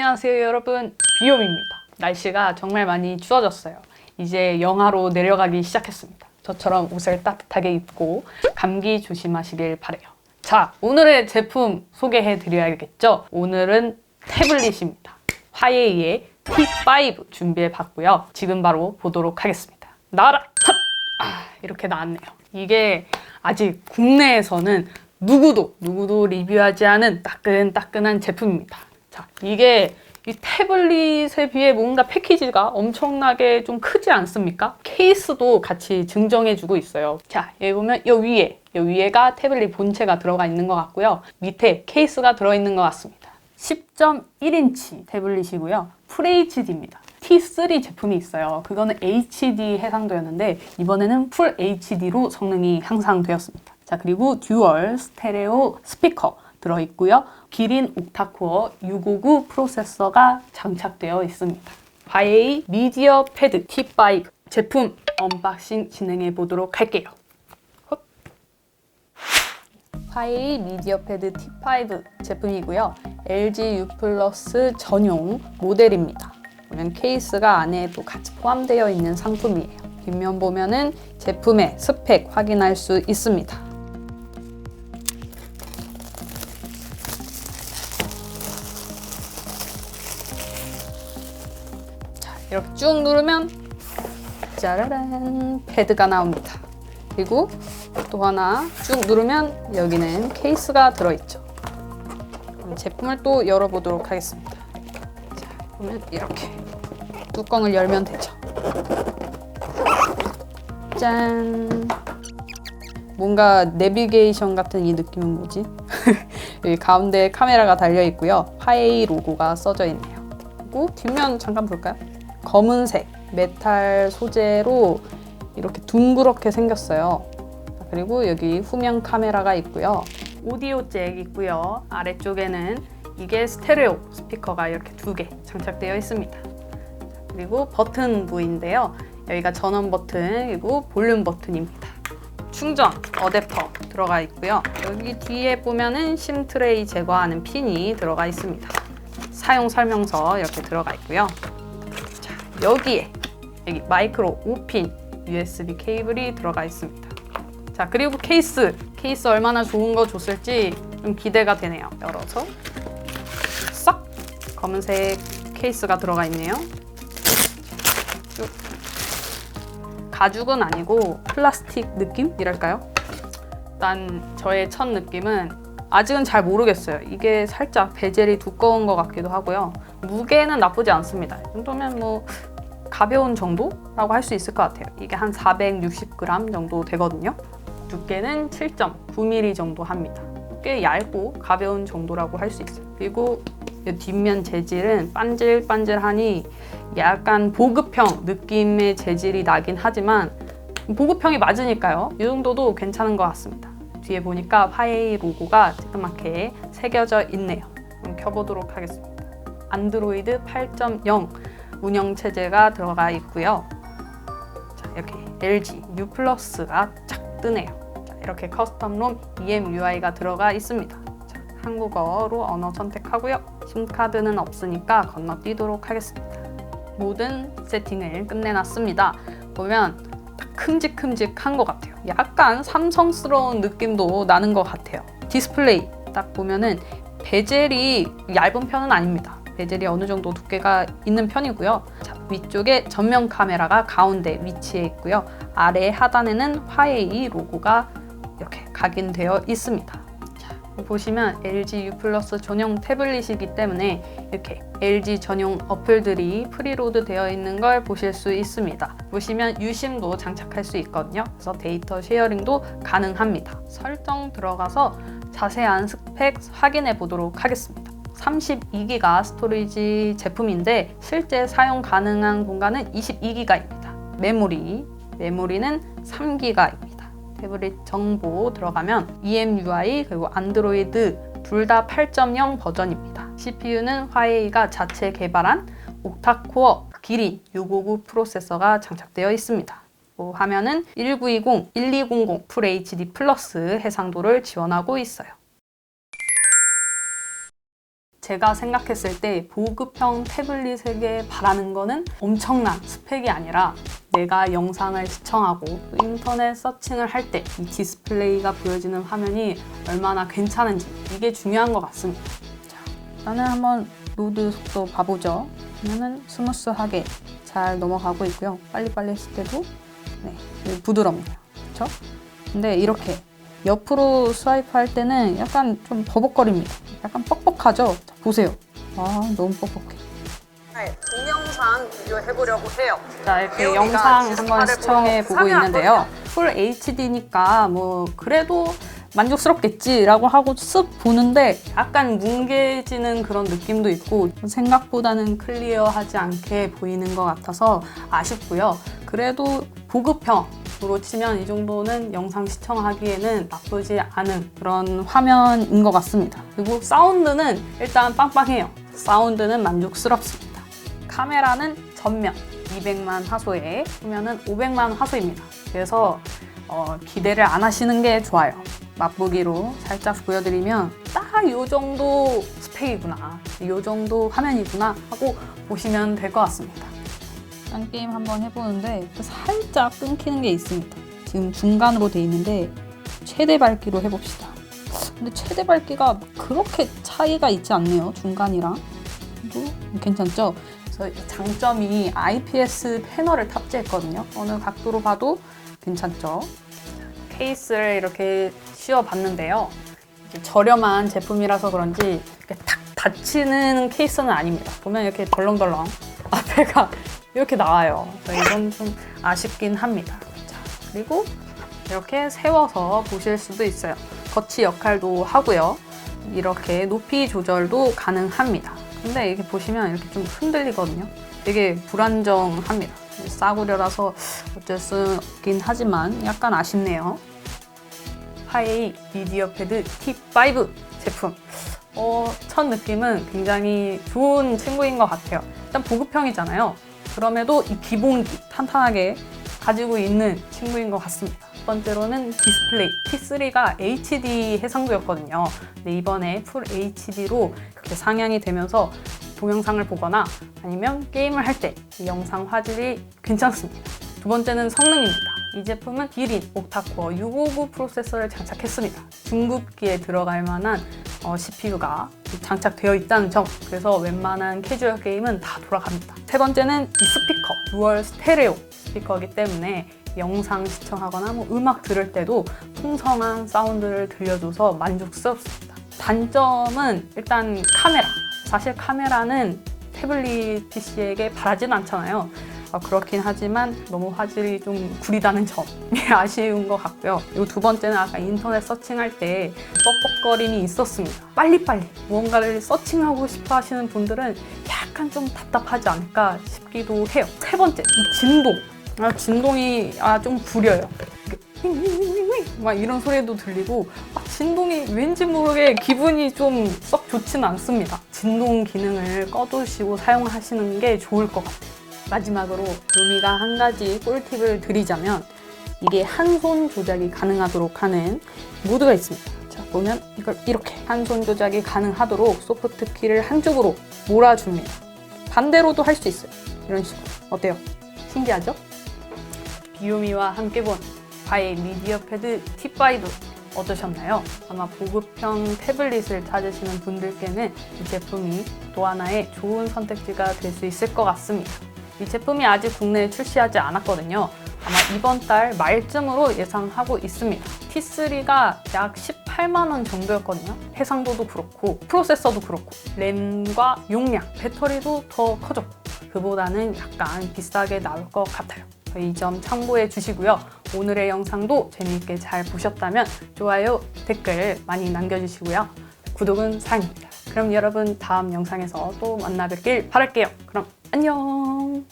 안녕하세요 여러분. 비옴입니다. 날씨가 정말 많이 추워졌어요. 이제 영하로 내려가기 시작했습니다. 저처럼 옷을 따뜻하게 입고 감기 조심하시길 바래요. 자 오늘의 제품 소개해 드려야겠죠? 오늘은 태블릿입니다. 화웨이의 T5 준비해 봤고요. 지금 바로 보도록 하겠습니다. 나와라! 헛! 아, 이렇게 나왔네요. 이게 아직 국내에서는 누구도 누구도 리뷰하지 않은 따끈따끈한 제품입니다. 자, 이게 이 태블릿에 비해 뭔가 패키지가 엄청나게 좀 크지 않습니까? 케이스도 같이 증정해주고 있어요. 자, 여기 보면 이 위에, 이 위에가 태블릿 본체가 들어가 있는 것 같고요. 밑에 케이스가 들어있는 것 같습니다. 10.1인치 태블릿이고요. FHD입니다. T3 제품이 있어요. 그거는 HD 해상도였는데 이번에는 풀 HD로 성능이 향상되었습니다. 자 그리고 듀얼 스테레오 스피커 들어있고요. 기린 옥타코어 659 프로세서가 장착되어 있습니다. 화웨이 미디어 패드 T5 제품 언박싱 진행해 보도록 할게요. 헛. 화웨이 미디어 패드 T5 제품이고요. LG U 플러스 전용 모델입니다. 보면 케이스가 안에도 같이 포함되어 있는 상품이에요. 뒷면 보면은 제품의 스펙 확인할 수 있습니다. 이렇게 쭉 누르면 짜라란 패드가 나옵니다. 그리고 또 하나 쭉 누르면 여기는 케이스가 들어있죠. 제품을 또 열어보도록 하겠습니다. 자, 보면 이렇게 뚜껑을 열면 되죠. 짠. 뭔가 내비게이션 같은 이 느낌은 뭐지? 여기 가운데 카메라가 달려 있고요. 화웨이 로고가 써져 있네요. 그리고 뒷면 잠깐 볼까요? 검은색 메탈 소재로 이렇게 둥그렇게 생겼어요. 그리고 여기 후면 카메라가 있고요. 오디오 잭 있고요. 아래쪽에는 이게 스테레오 스피커가 이렇게 두 개 장착되어 있습니다. 그리고 버튼 부위인데요. 여기가 전원 버튼 그리고 볼륨 버튼입니다. 충전 어댑터 들어가 있고요. 여기 뒤에 보면은 심 트레이 제거하는 핀이 들어가 있습니다. 사용 설명서 이렇게 들어가 있고요. 자, 여기에 여기 마이크로 5핀 USB 케이블이 들어가 있습니다. 자, 그리고 케이스. 케이스 얼마나 좋은 거 줬을지 좀 기대가 되네요. 열어서 싹 검은색 케이스가 들어가 있네요. 쭉. 가죽은 아니고 플라스틱 느낌이랄까요? 일단 저의 첫 느낌은 아직은 잘 모르겠어요. 이게 살짝 베젤이 두꺼운 것 같기도 하고요. 무게는 나쁘지 않습니다. 이 정도면 뭐 가벼운 정도라고 할 수 있을 것 같아요. 이게 한 460g 정도 되거든요. 두께는 7.9mm 정도 합니다. 꽤 얇고 가벼운 정도라고 할 수 있어요. 그리고 이 뒷면 재질은 반질반질하니 약간 보급형 느낌의 재질이 나긴 하지만 보급형이 맞으니까요. 이 정도도 괜찮은 것 같습니다. 뒤에 보니까 화웨이 로고가 쬐끄맣게 새겨져 있네요. 그럼 켜보도록 하겠습니다. 안드로이드 8.0 운영 체제가 들어가 있고요. 자, 이렇게 LG U 플러스가 쫙 뜨네요. 자, 이렇게 커스텀 롬 EMUI가 들어가 있습니다. 자, 한국어로 언어 선택하고요. 심카드는 없으니까 건너뛰도록 하겠습니다. 모든 세팅을 끝내놨습니다. 보면 딱 큼직큼직한 것 같아요. 약간 삼성스러운 느낌도 나는 것 같아요. 디스플레이 딱 보면은 베젤이 얇은 편은 아닙니다. 베젤이 어느 정도 두께가 있는 편이고요. 자, 위쪽에 전면 카메라가 가운데 위치해 있고요. 아래 하단에는 화웨이 로고가 이렇게 각인되어 있습니다. 자, 보시면 LG U 플러스 전용 태블릿이기 때문에 이렇게 LG 전용 어플들이 프리로드 되어 있는 걸 보실 수 있습니다. 보시면 유심도 장착할 수 있거든요. 그래서 데이터 쉐어링도 가능합니다. 설정 들어가서 자세한 스펙 확인해 보도록 하겠습니다. 32기가 스토리지 제품인데 실제 사용 가능한 공간은 22기가입니다. 메모리, 메모리는 3기가입니다. 태블릿 정보 들어가면 EMUI 그리고 안드로이드 둘 다 8.0 버전입니다. CPU는 화웨이가 자체 개발한 옥타코어 기린 659 프로세서가 장착되어 있습니다. 그 화면은 1920, 1200 FHD 플러스 해상도를 지원하고 있어요. 제가 생각했을 때 보급형 태블릿에게 바라는 거는 엄청난 스펙이 아니라 내가 영상을 시청하고 인터넷 서칭을 할 때 이 디스플레이가 보여지는 화면이 얼마나 괜찮은지 이게 중요한 것 같습니다. 자, 일단은 한번 로드 속도 봐보죠. 그러면은 스무스하게 잘 넘어가고 있고요. 빨리빨리 했을 때도 네, 부드럽네요. 그렇죠? 근데 이렇게 옆으로 스와이프 할 때는 약간 좀 버벅거립니다. 약간 뻑뻑하죠? 자, 보세요. 아, 너무 뻑뻑해. 네, 동영상 비교해보려고 해요. 자, 이렇게 영상 한번 지스파를 시청해 보러 보고 있는데요. 풀 HD니까 뭐 그래도 만족스럽겠지라고 하고 쓱 보는데 약간 뭉개지는 그런 느낌도 있고 생각보다는 클리어하지 않게 보이는 것 같아서 아쉽고요. 그래도 보급형으로 치면 이 정도는 영상 시청하기에는 나쁘지 않은 그런 화면인 것 같습니다. 그리고 사운드는 일단 빵빵해요. 사운드는 만족스럽습니다. 카메라는 전면 200만 화소에 후면은 500만 화소입니다. 그래서 어, 기대를 안 하시는 게 좋아요. 맛보기로 살짝 보여드리면 딱 이 정도 스펙이구나, 이 정도 화면이구나 하고 보시면 될 것 같습니다. 딴 게임 한번 해보는데 살짝 끊기는 게 있습니다. 지금 중간으로 돼 있는데 최대 밝기로 해봅시다. 근데 최대 밝기가 그렇게 차이가 있지 않네요. 중간이랑. 도 괜찮죠? 그래서 이 장점이 IPS 패널을 탑재했거든요. 어느 각도로 봐도 괜찮죠? 케이스를 이렇게 씌워봤는데요. 저렴한 제품이라서 그런지 탁 닫히는 케이스는 아닙니다. 보면 이렇게 덜렁덜렁 앞에가 이렇게 나와요. 이건 좀 아쉽긴 합니다. 자, 그리고 이렇게 세워서 보실 수도 있어요. 거치 역할도 하고요. 이렇게 높이 조절도 가능합니다. 근데 이렇게 보시면 이렇게 좀 흔들리거든요. 되게 불안정합니다. 싸구려라서 어쩔 수 없긴 하지만 약간 아쉽네요. 화웨이 미디어 패드 T5 제품. 어, 첫 느낌은 굉장히 좋은 친구인 것 같아요. 일단 보급형이잖아요. 그럼에도 이 기본기 탄탄하게 가지고 있는 친구인 것 같습니다. 첫 번째로는 디스플레이 T3가 HD 해상도였거든요. 근데 이번에 풀 HD로 이렇게 상향이 되면서 동영상을 보거나 아니면 게임을 할때 영상 화질이 괜찮습니다. 두 번째는 성능입니다. 이 제품은 기린 옥타코어 659 프로세서를 장착했습니다. 중급기에 들어갈 만한 어, CPU가 장착되어 있다는 점. 그래서 웬만한 캐주얼 게임은 다 돌아갑니다. 세 번째는 이 스피커, 듀얼 스테레오 스피커이기 때문에 영상 시청하거나 뭐 음악 들을 때도 풍성한 사운드를 들려줘서 만족스럽습니다. 단점은 일단 카메라. 사실 카메라는 태블릿 PC에게 바라진 않잖아요. 어, 그렇긴 하지만 너무 화질이 좀 구리다는 점이 아쉬운 것 같고요. 그리고 두 번째는 아까 인터넷 서칭할 때 뻑뻑거림이 있었습니다. 빨리빨리 무언가를 서칭하고 싶어 하시는 분들은 약간 좀 답답하지 않을까 싶기도 해요. 세 번째, 이 진동. 아, 진동이 아, 좀 구려요. 막 이런 소리도 들리고 아, 진동이 왠지 모르게 기분이 좀 썩 좋지는 않습니다. 진동 기능을 꺼두시고 사용하시는 게 좋을 것 같아요. 마지막으로 루미가 한 가지 꿀팁을 드리자면 이게 한 손 조작이 가능하도록 하는 모드가 있습니다. 자 보면 이걸 이렇게 한 손 조작이 가능하도록 소프트 키를 한쪽으로 몰아줍니다. 반대로도 할 수 있어요. 이런 식으로 어때요? 신기하죠? 비오미와 함께 본 바이 미디어 패드 T5 어떠셨나요? 아마 보급형 태블릿을 찾으시는 분들께는 이 제품이 또 하나의 좋은 선택지가 될 수 있을 것 같습니다. 이 제품이 아직 국내에 출시하지 않았거든요. 아마 이번 달 말쯤으로 예상하고 있습니다. T3가 약 18만 원 정도였거든요. 해상도도 그렇고 프로세서도 그렇고 램과 용량, 배터리도 더 커졌고 그보다는 약간 비싸게 나올 것 같아요. 이 점 참고해 주시고요. 오늘의 영상도 재미있게 잘 보셨다면 좋아요, 댓글 많이 남겨주시고요. 구독은 사랑입니다. 그럼 여러분 다음 영상에서 또 만나 뵙길 바랄게요. 그럼 안녕.